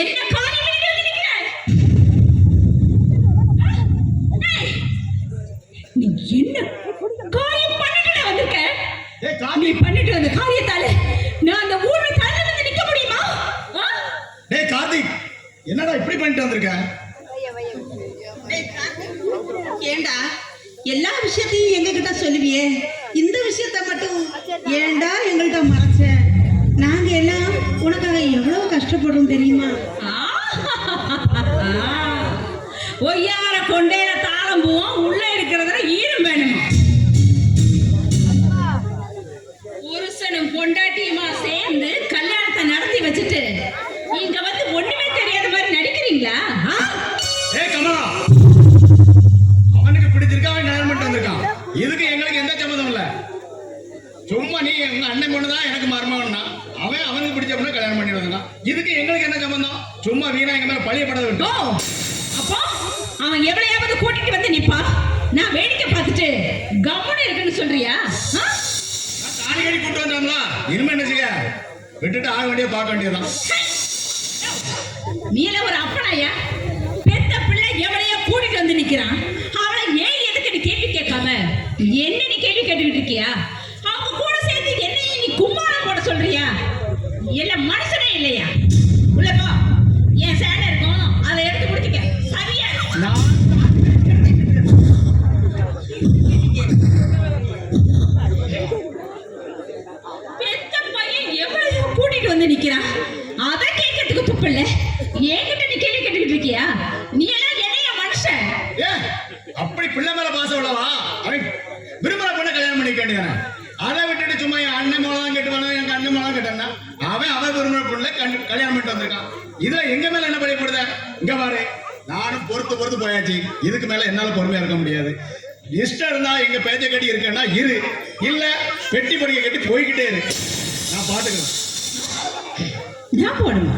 என்ன காரியம் பண்ணிட்டு வந்திருக்க நீ பண்ணிட்டு வந்த காரியத்தால நான் அந்த ஊர்ல தள்ளி வந்து நிக்க முடியுமா? டேய் கார்த்திக் என்னடா இப்படி பண்ணிட்டு வந்திருக்க ஏண்டா எல்லா விஷயத்தையும் எங்க கிட்ட சொல்லுவியே. இந்த விஷயத்த மட்டும் ஏண்டா எங்கள்கிட்ட மறைச்ச? நாங்க எல்லாம் உனக்காக எவ்வளவு கஷ்டப்படுறோம் தெரியுமா? ஒய்யார கொண்டையில தாளம் பூவும் உள்ள இருக்கிறதுல ஈரம் வேணுமா. புருஷனும் பொண்டாட்டியுமா சேர்ந்து நீ எங்க அண்ணன் பொண்ணு தான் எனக்கு மருமகன்னா அவன் அவனுக்கு பிடிச்ச பொண்ணு கல்யாணம் பண்ணி வந்தான் இதுக்கு எங்களுக்கு என்ன சம்மந்தம் சும்மா வீணா எங்க மேல பழியப்படாத ஓ விட்டோம் அப்போ அவன் எவ்வளையாவது கூட்டிட்டு வந்து நிப்பா? நான் வேடிக்கை பார்த்துட்டு கம்முன்னு இருக்குன்னு சொல்றியா? தாலி கட்டி கூட்டு வந்தாங்களா இனிமே என்ன செய்ய? விட்டுட்டு ஆக வேண்டிய பார்க்க வேண்டியதான் நீ எல்லாம் ஒரு அப்பனாயா? பெத்த பிள்ளை எவளையோ கூட்டிட்டு வந்து நிக்கிறான். அவளை ஏன் எதுக்கு நீ கேள்வி கேட்காம? என்ன நீ கேள்வி கேட்டுக்கிட்டு இருக்கியா? இல்ல மனுஷனே இல்லையா? உள்ள போ. என் சேலை இருக்கும். அதை எடுத்து முடிச்சுக்க. சரியா? பெத்த பையன் எவ்வளவு கூட்டிட்டு வந்து நிக்கிறான் அதை கேட்கறதுக்கு துப்பில்ல என்கிட்ட நீ கேள்வி கேட்டுக்கிட்டு இருக்கியா நீ எல்லாம் என்னைய மனுஷன் ஏ அப்படி பிள்ளை மேல பாசம் உள்ளவா அவன் விரும்புற பொண்ணை கல்யாணம் பண்ணிக்க வேண்டியதானே அதை விட்டுட்டு சும்மா என் அண்ணன் மூலம் கேட்டு வந்தா எனக்கு அண்ணன் மூலம் கேட்டான்னா அவன் அவன் விரும்புற பொண்ணை கண்டு- கல்யாணம் பண்ணிட்டு வந்திருக்கான் இதுல எங்க மேல என்ன பயப்படுத இங்க பாரு பொழுது போயாச்சு. இதுக்கு மேல என்னால பொறுமையா இருக்க முடியாது. இஷ்டம் இருந்தா எங்க பேச்ச கட்டி இருக்கேன்னா இரு. இல்ல பெட்டி படிக்க கட்டி போய்கிட்டே இரு. நான் பாத்துக்கிறேன். நான் போடுமா?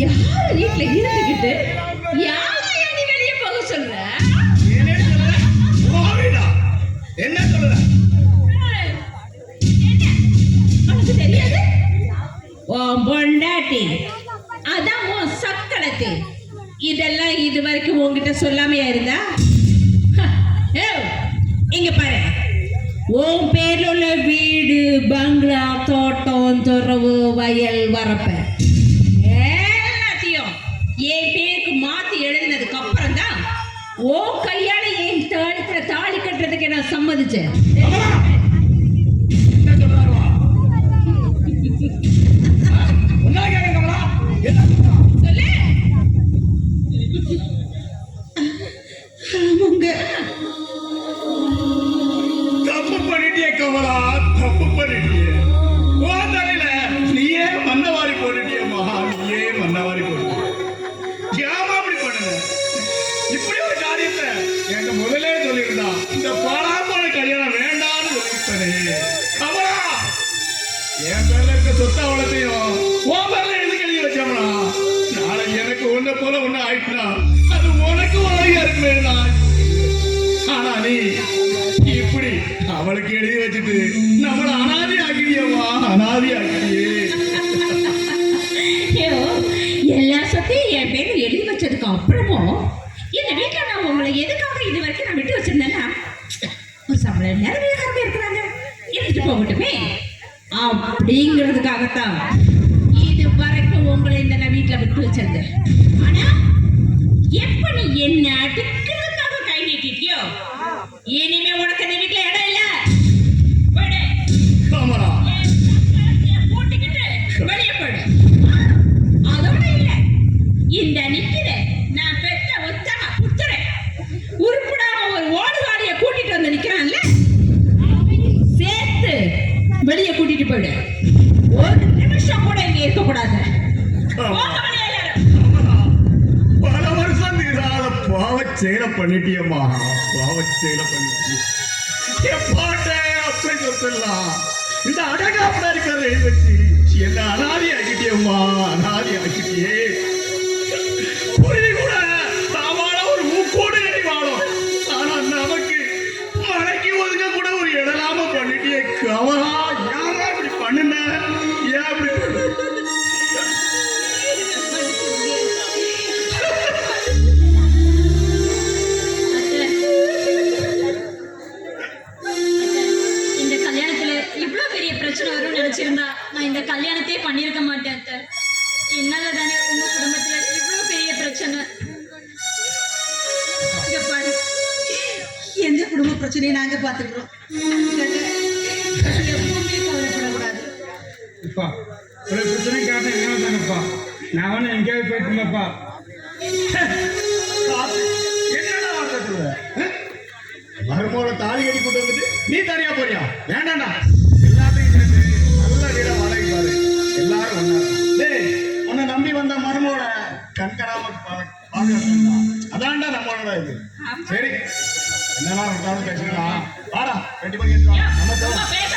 யார் வீட்டுல இருந்துகிட்டு? யாரையா சக்களத்தி இதெல்லாம் இது வரைக்கும் உன்கிட்ட சொல்லாமையா இருந்தா? ஹ, இங்க பாரு. உன் பேர்ல உள்ள வீடு பங்களா தோட்டம் துறவு வயல் வரப்ப. எல்லாத்தையும் என் பேருக்கு மாத்தி எழுதினதுக்கு அப்புறம் தான் ஓ கையால என் தாளித்துல தாலி கட்டுறதுக்கு நான் சம்மதிச்சேன். இப்படி ஒரு காரியத்தை என்கிட்ட முதலே சொல்லியிருந்தா இந்த பாலாமான கல்யாணம் வேண்டாம்னு சொல்லியிருப்பேனே. கமலா என் பேர்ல இருக்க சொத்து அவ்வளோத்தையும் உன் பேர்ல எழுதி எழுதி வச்சோம்னா நாளை எனக்கு ஒன்ன போல ஒன்று ஆயிட்டுனா அது உனக்கு உதவியா இருக்குமே நான் ஆனா நீ இப்படி அவளுக்கு எழுதி வச்சுட்டு நம்மள எதுக்காக இது வரைக்கும் நான் விட்டு வச்சிருந்தேன்னா ஒரு சம்பள நேரம் வீட்டுக்காரங்க இருக்கிறாங்க. இருந்துட்டு போகட்டுமே. அப்படிங்கிறதுக்காகத்தான் இது வரைக்கும் உங்களை இந்த நான் வீட்டுல விட்டு வச்சிருந்தேன். ஆனா எப்ப நீ என்ன அடிக்கிறதுக்காக கை நீட்டிட்டியோ இனிமே உனக்கு இந்த வீட்டுல இடம் இல்ல. போட்டுக்கிட்டு வெளியே அதோட இல்ல. இந்த நிக்கிற வெளியே கூட்டிட்டு போயிடு. ஒரு நிமிஷம் கூட இங்க இருக்கக்கூடாது. பல வருஷம் நீதால பாவ செயல பண்ணிட்டியம்மா. பாவ செயல பண்ணிட்டிய பாட்டே அப்படின்னு சொல்லலாம். இந்த அடகாப்பட இருக்கிற வச்சு என்ன அனாதி ஆக்கிட்டியம்மா அனாதி ஆக்கிட்டியே பிரச்சனையை நாங்க பாத்துக்கிறோம் எப்பவுமே கவலைப்படக்கூடாது அப்பா ஒரு பிரச்சனை காரணம் என்ன தானப்பா. நான் ஒன்றும் எங்கேயாவது போயிட்டுமாப்பா என்னடா வார்த்தை மருமோட தாலி கட்டி கொண்டு வந்துட்டு நீ தனியா போறியா? வேண்டாம்டா నమస్తే